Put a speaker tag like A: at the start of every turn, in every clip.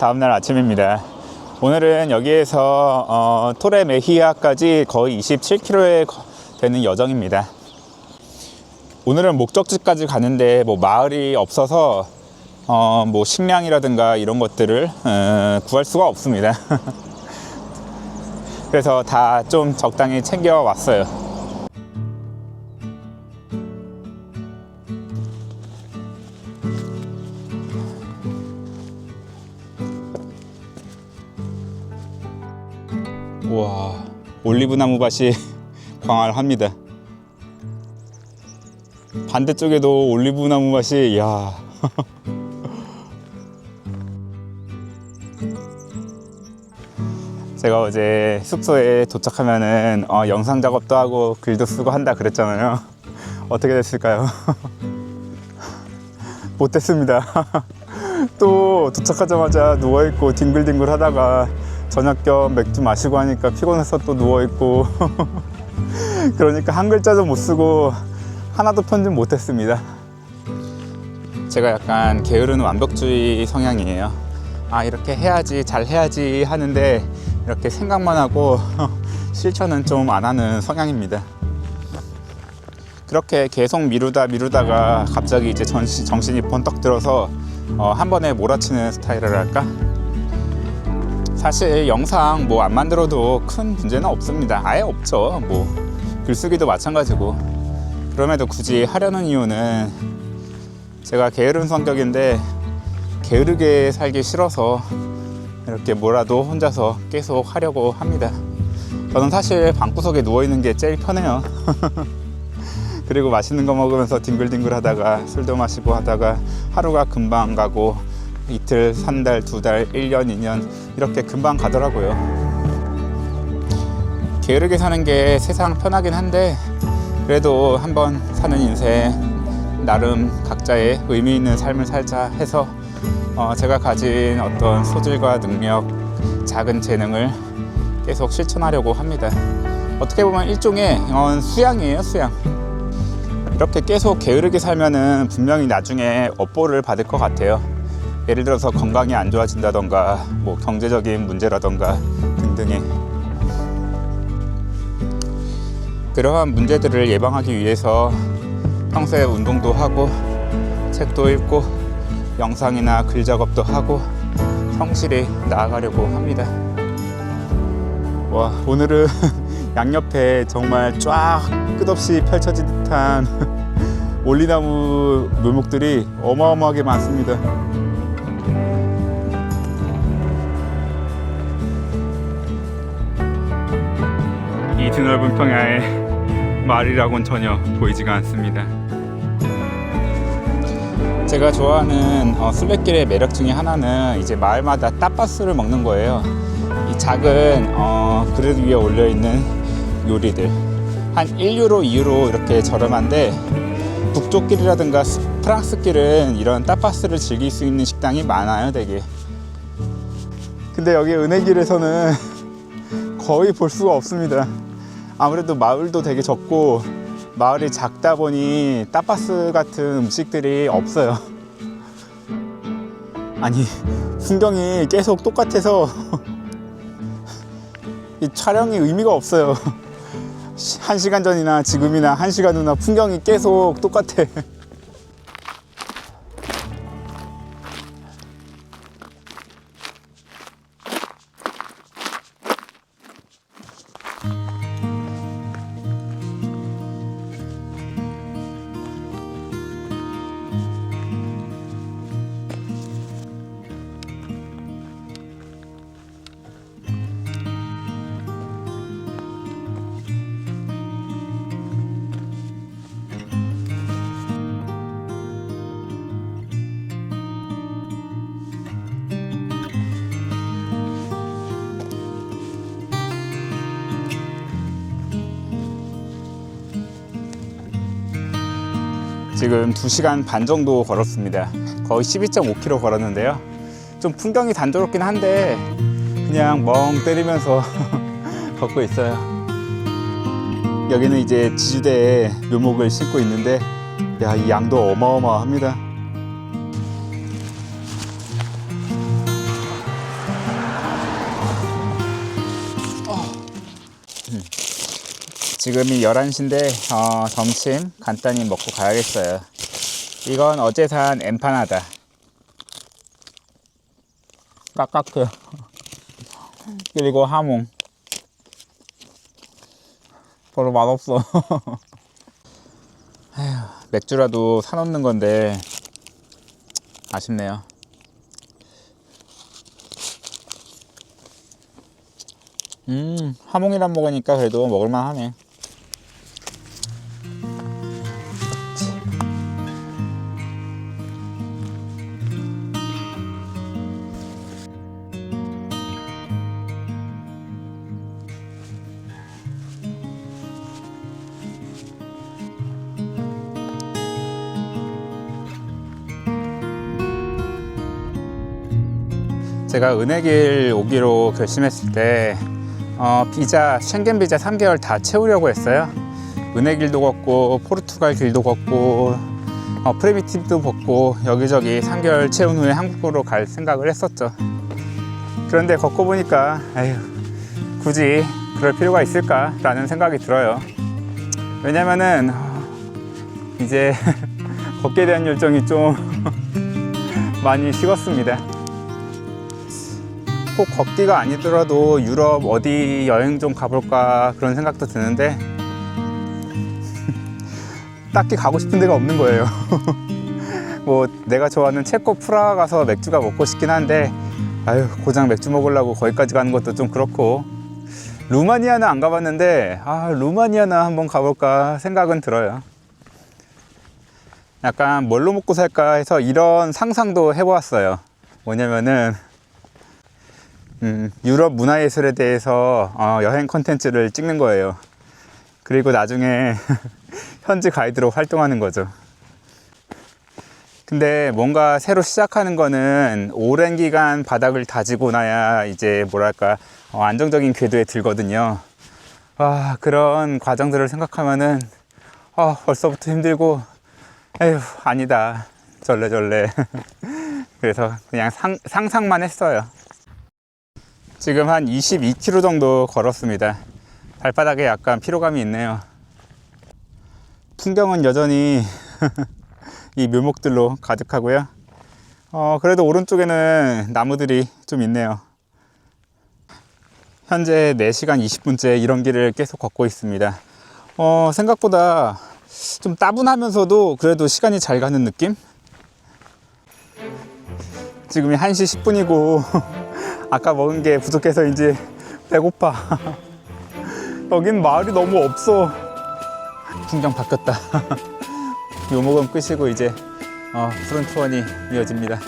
A: 다음날 아침입니다. 오늘은 여기에서 어, 토레 메히아까지 거의 27km에 되는 여정입니다. 오늘은 목적지까지 가는데 뭐 마을이 없어서 어, 뭐 식량이라든가 이런 것들을 어, 구할 수가 없습니다. 그래서 다 좀 적당히 챙겨 왔어요. 올리브 나무 밭이 광활합니다. 반대쪽에도 올리브 나무 밭이, 야 제가 어제 숙소에 도착하면은 어, 영상 작업도 하고 글도 쓰고 한다 그랬잖아요. 어떻게 됐을까요? 못 됐습니다. 또 도착하자마자 누워있고 뒹굴뒹굴 하다가 저녁 겸 맥주 마시고 하니까 피곤해서 또 누워있고 그러니까 한 글자도 못 쓰고 하나도 편집 못했습니다. 제가 약간 게으른 완벽주의 성향이에요. 아 이렇게 해야지 잘 해야지 하는데 이렇게 생각만 하고 실천은 좀 안 하는 성향입니다. 그렇게 계속 미루다 미루다가 갑자기 이제 정신, 정신이 번떡 들어서 어, 한 번에 몰아치는 스타일을 할까? 사실 영상 뭐 안 만들어도 큰 문제는 없습니다. 아예 없죠. 뭐 글쓰기도 마찬가지고 그럼에도 굳이 하려는 이유는 제가 게으른 성격인데 게으르게 살기 싫어서 이렇게 뭐라도 혼자서 계속 하려고 합니다. 저는 사실 방구석에 누워 있는 게 제일 편해요. 그리고 맛있는 거 먹으면서 뒹굴뒹굴 하다가 술도 마시고 하다가 하루가 금방 가고 이틀, 한 달, 두 달, 1년, 2년 이렇게 금방 가더라고요. 게으르게 사는 게 세상 편하긴 한데 그래도 한번 사는 인생 나름 각자의 의미 있는 삶을 살자 해서 어, 제가 가진 어떤 소질과 능력, 작은 재능을 계속 실천하려고 합니다. 어떻게 보면 일종의 어, 수양이에요, 수양. 이렇게 계속 게으르게 살면은 분명히 나중에 업보를 받을 것 같아요. 예를 들어서 건강이 안 좋아진다던가, 뭐 경제적인 문제라던가 등등의 그러한 문제들을 예방하기 위해서 평소에 운동도 하고 책도 읽고 영상이나 글 작업도 하고 성실히 나아가려고 합니다. 와 오늘은 양옆에 정말 쫙 끝없이 펼쳐진 듯한 올리나무 묘목들이 어마어마하게 많습니다. 이 드넓은 평야에 마을이라고는 전혀 보이지가 않습니다. 제가 좋아하는 어, 순례길의 매력 중에 하나는 이제 마을마다 따빠스를 먹는 거예요. 이 작은 어, 그릇 위에 올려 있는 요리들 한 1유로, 2유로 이렇게 저렴한데 북쪽 길이라든가 스- 프랑스 길은 이런 따빠스를 즐길 수 있는 식당이 많아요, 되게. 근데 여기 은혜길에서는 거의 볼 수가 없습니다. 아무래도 마을도 되게 적고 마을이 작다 보니 따빠스 같은 음식들이 없어요. 아니 풍경이 계속 똑같아서 이 촬영이 의미가 없어요. 한 시간 전이나 지금이나 한 시간 후나 풍경이 계속 똑같아. 지금 2시간 반 정도 걸었습니다. 거의 12.5km 걸었는데요. 좀 풍경이 단조롭긴 한데 그냥 멍 때리면서 걷고 있어요. 여기는 이제 지주대에 묘목을 심고 있는데 야, 이 양도 어마어마합니다. 지금이 11시인데 어, 점심 간단히 먹고 가야겠어요. 이건 어제 산 엠파나다. 까까크. 그리고 하몽. 별로 맛없어. 맥주라도 사놓는 건데 아쉽네요. 음, 하몽이랑 먹으니까 그래도 먹을만 하네. 제가 은혜길 오기로 결심했을 때 어, 비자 쉥겐 비자 3개월 다 채우려고 했어요. 은혜길도 걷고 포르투갈 길도 걷고 어, 프리미티브도 걷고 여기저기 3개월 채운 후에 한국으로 갈 생각을 했었죠. 그런데 걷고 보니까 에휴, 굳이 그럴 필요가 있을까라는 생각이 들어요. 왜냐면은 어, 이제 걷게 대한 열정이 좀 많이 식었습니다. 꼭 걷기가 아니더라도 유럽 어디 여행 좀 가볼까 그런 생각도 드는데 딱히 가고 싶은 데가 없는 거예요. 뭐 내가 좋아하는 체코 프라하 가서 맥주가 먹고 싶긴 한데 아유 고장 맥주 먹으려고 거기까지 가는 것도 좀 그렇고 루마니아는 안 가봤는데 아 루마니아나 한번 가볼까 생각은 들어요. 약간 뭘로 먹고 살까 해서 이런 상상도 해보았어요. 뭐냐면은 음, 유럽 문화예술에 대해서 어, 여행 컨텐츠를 찍는 거예요. 그리고 나중에 현지 가이드로 활동하는 거죠. 근데 뭔가 새로 시작하는 거는 오랜 기간 바닥을 다지고 나야 이제 뭐랄까 어, 안정적인 궤도에 들거든요. 아, 그런 과정들을 생각하면은 아, 벌써부터 힘들고 에휴 아니다 절레절레 그래서 그냥 상, 상상만 했어요. 지금 한 22km 정도 걸었습니다. 발바닥에 약간 피로감이 있네요. 풍경은 여전히 이 묘목들로 가득하고요. 어, 그래도 오른쪽에는 나무들이 좀 있네요. 현재 4시간 20분째 이런 길을 계속 걷고 있습니다. 어, 생각보다 좀 따분하면서도 그래도 시간이 잘 가는 느낌? 지금이 1시 10분이고 아까 먹은 게 부족해서인지 배고파. 여긴 마을이 너무 없어. 풍경 바뀌었다. 묘목은 끝이고 이제 어, 푸른 투원이 이어집니다.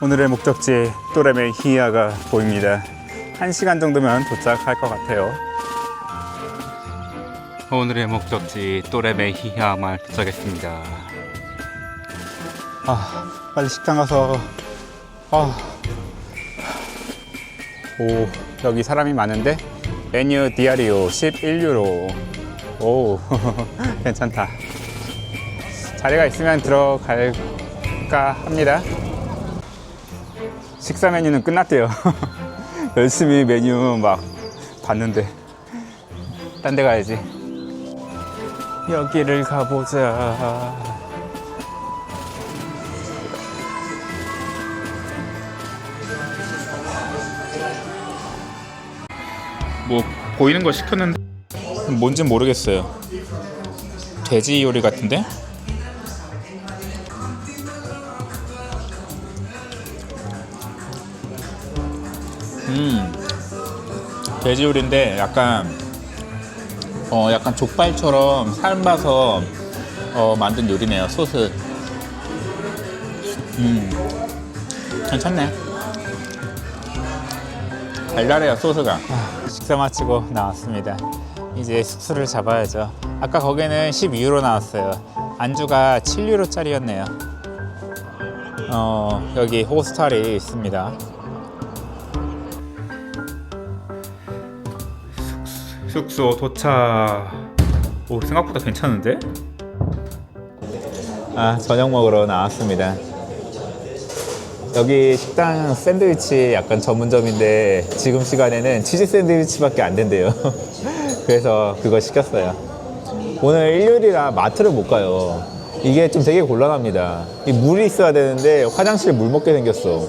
A: 오늘의 목적지 또레메 히야가 보입니다. 한 시간 정도면 도착할 것 같아요. 오늘의 목적지 또레메 히야 마을 도착했습니다. 아, 빨리 식당 가서 아. 오, 여기 사람이 많은데 메뉴 디아리오 11유로. 오, 괜찮다. 자리가 있으면 들어갈까 합니다. 식사 메뉴는 끝났대요. 열심히 메뉴 막 봤는데 딴 데 가야지. 여기를 가보자. 뭐 보이는 거 시켰는데 뭔진 모르겠어요. 돼지 요리 같은데? 음, 돼지 요리인데 약간 어 약간 족발처럼 삶아서 어 만든 요리네요. 소스. 음, 괜찮네. 달달해요 소스가. 식사 마치고 나왔습니다. 이제 숙소를 잡아야죠. 아까 거기는 12유로 나왔어요. 안주가 7유로 짜리였네요. 어 여기 호스텔이 있습니다. 숙소 도착. 오 생각보다 괜찮은데? 아 저녁 먹으러 나왔습니다
B: 여기 식당 샌드위치 약간 전문점인데 지금 시간에는 치즈 샌드위치밖에 안 된대요. 그래서 그거 시켰어요. 오늘 일요일이라 마트를 못 가요. 이게 좀 되게 곤란합니다. 이 물이 있어야 되는데 화장실 물 먹게 생겼어.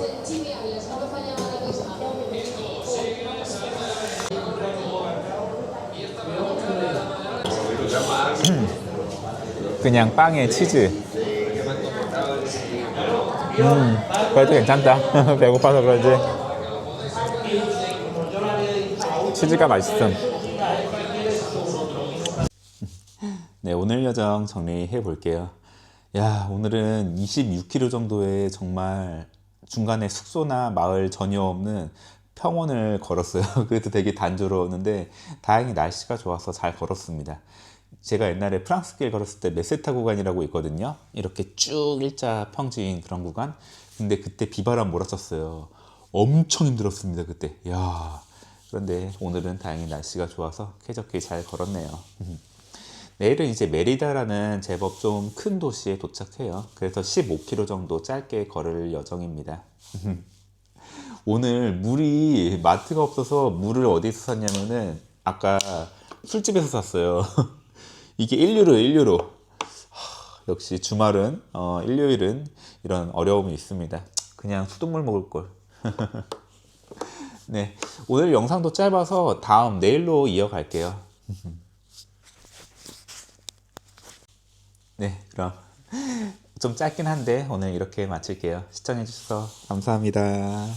B: 그냥 빵에 치즈. 음, 그래도 괜찮다. 배고파서 그런지. 치즈가 맛있음. 네, 오늘 여정 정리해 볼게요. 야, 오늘은 26km 정도의 정말 중간에 숙소나 마을 전혀 없는 평원을 걸었어요. 그래도 되게 단조로웠는데 다행히 날씨가 좋아서 잘 걸었습니다. 제가 옛날에 프랑스길 걸었을 때 메세타 구간이라고 있거든요. 이렇게 쭉 일자 평지인 그런 구간. 근데 그때 비바람 몰아쳤어요. 엄청 힘들었습니다, 그때. 야. 그런데 오늘은 다행히 날씨가 좋아서 쾌적히 잘 걸었네요. 내일은 이제 메리다라는 제법 좀 큰 도시에 도착해요. 그래서 15km 정도 짧게 걸을 예정입니다. 오늘 물이 마트가 없어서 물을 어디서 샀냐면은 아까 술집에서 샀어요. 이게 1유로 1유로. 하, 역시 주말은 어, 일요일은 이런 어려움이 있습니다. 그냥 수돗물 먹을 걸. 네, 오늘 영상도 짧아서 다음 내일로 이어갈게요. 네, 그럼 좀 짧긴 한데 오늘 이렇게 마칠게요. 시청해주셔서 감사합니다.